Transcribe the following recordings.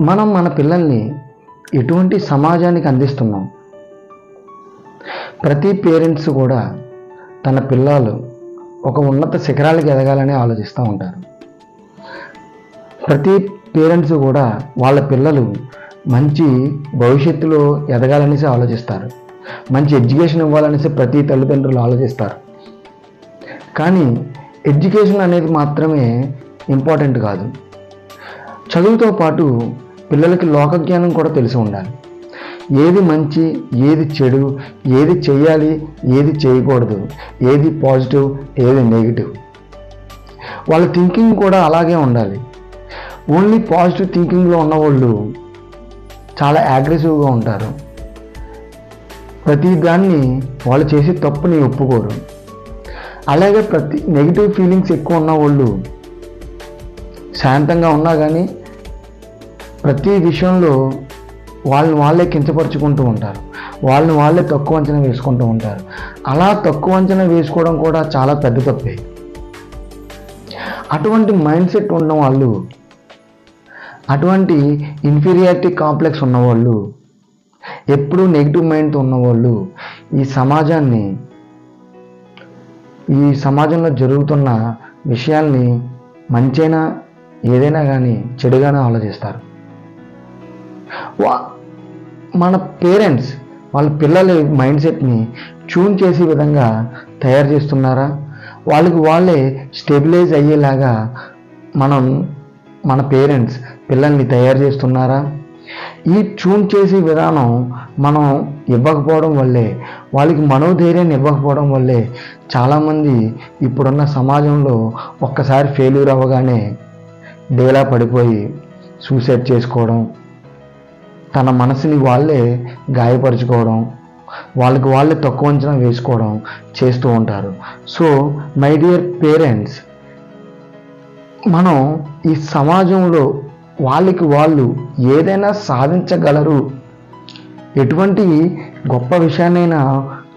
మనం మన పిల్లల్ని ఎటువంటి సమాజానికి అందిస్తున్నాం? ప్రతి పేరెంట్స్ కూడా తన పిల్లలు ఒక ఉన్నత శిఖరాలకు ఎదగాలని ఆలోచిస్తూ ఉంటారు. ప్రతి పేరెంట్స్ కూడా వాళ్ళ పిల్లలు మంచి భవిష్యత్తులో ఎదగాలనేసి ఆలోచిస్తారు. మంచి ఎడ్యుకేషన్ ఇవ్వాలనేసి ప్రతి తల్లిదండ్రులు ఆలోచిస్తారు. కానీ ఎడ్యుకేషన్ అనేది మాత్రమే ఇంపార్టెంట్ కాదు. చదువుతో పాటు పిల్లలకి లోకజ్ఞానం కూడా తెలిసి ఉండాలి. ఏది మంచి ఏది చెడు ఏది చేయాలి ఏది చేయకూడదు ఏది పాజిటివ్ ఏది నెగిటివ్. వాళ్ళ థింకింగ్ కూడా అలాగే ఉండాలి. ఓన్లీ పాజిటివ్ థింకింగ్లో ఉన్నవాళ్ళు చాలా అగ్రెసివ్గా ఉంటారు. ప్రతి దాన్ని వాళ్ళు చేసే తప్పుని ఒప్పుకోరు. అలాగే ప్రతి నెగిటివ్ ఫీలింగ్స్ ఎక్కువ ఉన్న వాళ్ళు శాంతంగా ఉన్నా కానీ ప్రతి విషయంలో వాళ్ళని వాళ్ళే కించపరుచుకుంటూ ఉంటారు. వాళ్ళని వాళ్ళే తక్కువ అంచనా వేసుకుంటూ ఉంటారు. అలా తక్కువ అంచనా వేసుకోవడం కూడా చాలా పెద్ద తప్పే. అటువంటి మైండ్ సెట్ ఉన్న వాళ్ళు అటువంటి ఇన్ఫీరియారిటీ కాంప్లెక్స్ ఉన్నవాళ్ళు ఎప్పుడూ నెగిటివ్ మైండ్తో ఉన్నవాళ్ళు ఈ సమాజాన్ని ఈ సమాజంలో జరుగుతున్న విషయాల్ని మంచైనా ఏదైనా కానీ చెడుగానే ఆలోచిస్తారు. వా మన పేరెంట్స్ వాళ్ళ పిల్లల మైండ్ సెట్ని ట్యూన్ చేసే విధంగా తయారు చేస్తున్నారా? వాళ్ళకి వాళ్ళే స్టెబిలైజ్ అయ్యేలాగా మనం మన పేరెంట్స్ పిల్లల్ని తయారు చేస్తున్నారా? ఈ ట్యూన్ చేసే విధానం మనం ఇవ్వకపోవడం వల్లే వాళ్ళకి మనోధైర్యాన్ని ఇవ్వకపోవడం వల్లే చాలామంది ఇప్పుడున్న సమాజంలో ఒక్కసారి ఫెయిల్యూర్ అవ్వగానే డేలా పడిపోయి సూసైడ్ చేసుకోవడం. తన మనసుని వాళ్ళే గాయపరుచుకోవడం వాళ్ళకి వాళ్ళే తక్కువ అంచనా వేసుకోవడం చేస్తూ ఉంటారు. సో మై డియర్ పేరెంట్స్ మనం ఈ సమాజంలో వాళ్ళకి వాళ్ళు ఏదైనా సాధించగలరు. ఎటువంటి గొప్ప విషయాన్నైనా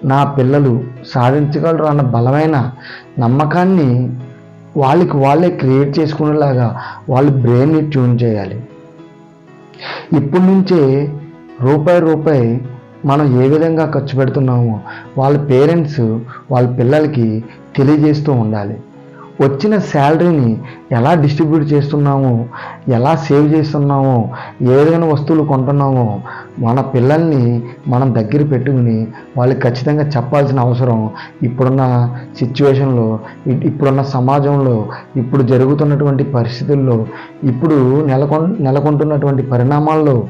నా పిల్లలు సాధించగలరు అన్న బలమైన నమ్మకాన్ని వాళ్ళకి వాళ్ళే క్రియేట్ చేసుకునేలాగా వాళ్ళ బ్రెయిన్ని ట్యూన్ చేయాలి. ఇప్పటి నుంచే రూపాయి రూపాయి మనం ఏ విధంగా ఖర్చు పెడుతున్నామో వాళ్ళ పేరెంట్స్ వాళ్ళ పిల్లలకి తెలియజేస్తూ ఉండాలి. వచ్చిన శాలరీని ఎలా డిస్ట్రిబ్యూట్ చేస్తున్నామో ఎలా సేవ్ చేస్తున్నామో ఏ విధమైన వస్తువులు కొంటున్నామో మన పిల్లల్ని మనం దగ్గర పెట్టుకుని వాళ్ళకి ఖచ్చితంగా చెప్పాల్సిన అవసరం ఇప్పుడున్న సిచ్యువేషన్లో ఇ- ఇప్పుడున్న సమాజంలో ఇప్పుడు జరుగుతున్నటువంటి పరిస్థితుల్లో ఇప్పుడు నెలకొన్ నెలకొంటున్నటువంటి పరిణామాల్లో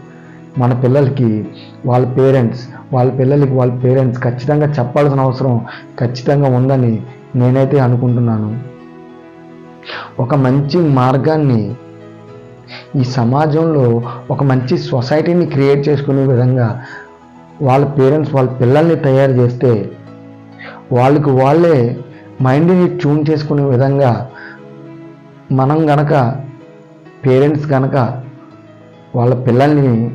మన పిల్లలకి వాళ్ళ పేరెంట్స్ వాళ్ళ పిల్లలకి వాళ్ళ పేరెంట్స్ ఖచ్చితంగా చెప్పాల్సిన అవసరం ఖచ్చితంగా ఉందని నేనైతే అనుకుంటున్నాను. ఒక మంచి మార్గాన్ని ఈ సమాజంలో ఒక మంచి సొసైటీని క్రియేట్ చేసుకునే విధంగా వాళ్ళ పేరెంట్స్ వాళ్ళ పిల్లల్ని తయారు చేస్తే వాళ్ళకి వాళ్ళే మైండ్ని ట్యూన్ చేసుకునే విధంగా మనం గనక పేరెంట్స్ గనక వాళ్ళ పిల్లల్ని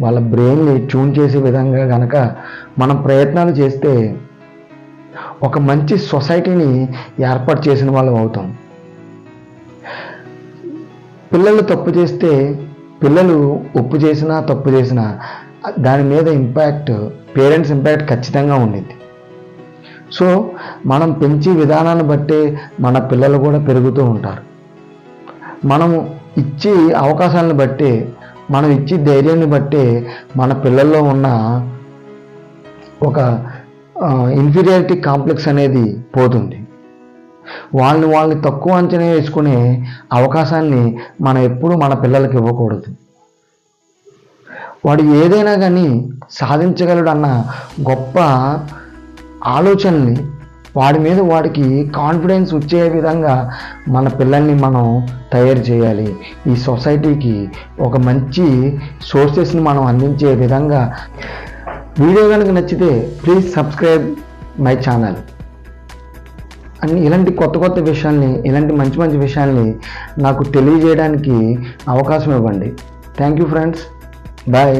వాళ్ళ బ్రెయిన్ని ట్యూన్ చేసే విధంగా గనక మనం ప్రయత్నాలు చేస్తే ఒక మంచి సొసైటీని ఏర్పాటు చేసిన వాళ్ళం అవుతాం. పిల్లలు తప్పు చేస్తే పిల్లలు ఒప్పు చేసినా తప్పు చేసినా దాని మీద ఇంపాక్ట్ పేరెంట్స్ ఇంపాక్ట్ ఖచ్చితంగా ఉండింది. సో మనం పెంచే విధానాన్ని బట్టే మన పిల్లలు కూడా పెరుగుతూ ఉంటారు. మనము ఇచ్చే అవకాశాలను బట్టి మనం ఇచ్చే ధైర్యాన్ని బట్టి మన పిల్లల్లో ఉన్న ఒక ఇన్ఫీరియారిటీ కాంప్లెక్స్ అనేది పోతుంది. వాళ్ళని వాళ్ళని తక్కువ అంచనా వేసుకునే అవకాశాన్ని మనం ఎప్పుడూ మన పిల్లలకి ఇవ్వకూడదు. వాడు ఏదైనా కానీ సాధించగలడు అన్న గొప్ప ఆలోచనని వాడి మీద వాడికి కాన్ఫిడెన్స్ వచ్చే విధంగా మన పిల్లల్ని మనం తయారు చేయాలి. ఈ సొసైటీకి ఒక మంచి సోర్సెస్ని మనం అందించే విధంగా వీడియో కనుక నచ్చితే ప్లీజ్ సబ్స్క్రైబ్ మై ఛానల్. అన్ని ఇలాంటి కొత్త కొత్త విషయాల్ని ఇలాంటి మంచి మంచి విషయాల్ని నాకు తెలియజేయడానికి అవకాశం ఇవ్వండి. Thank you friends bye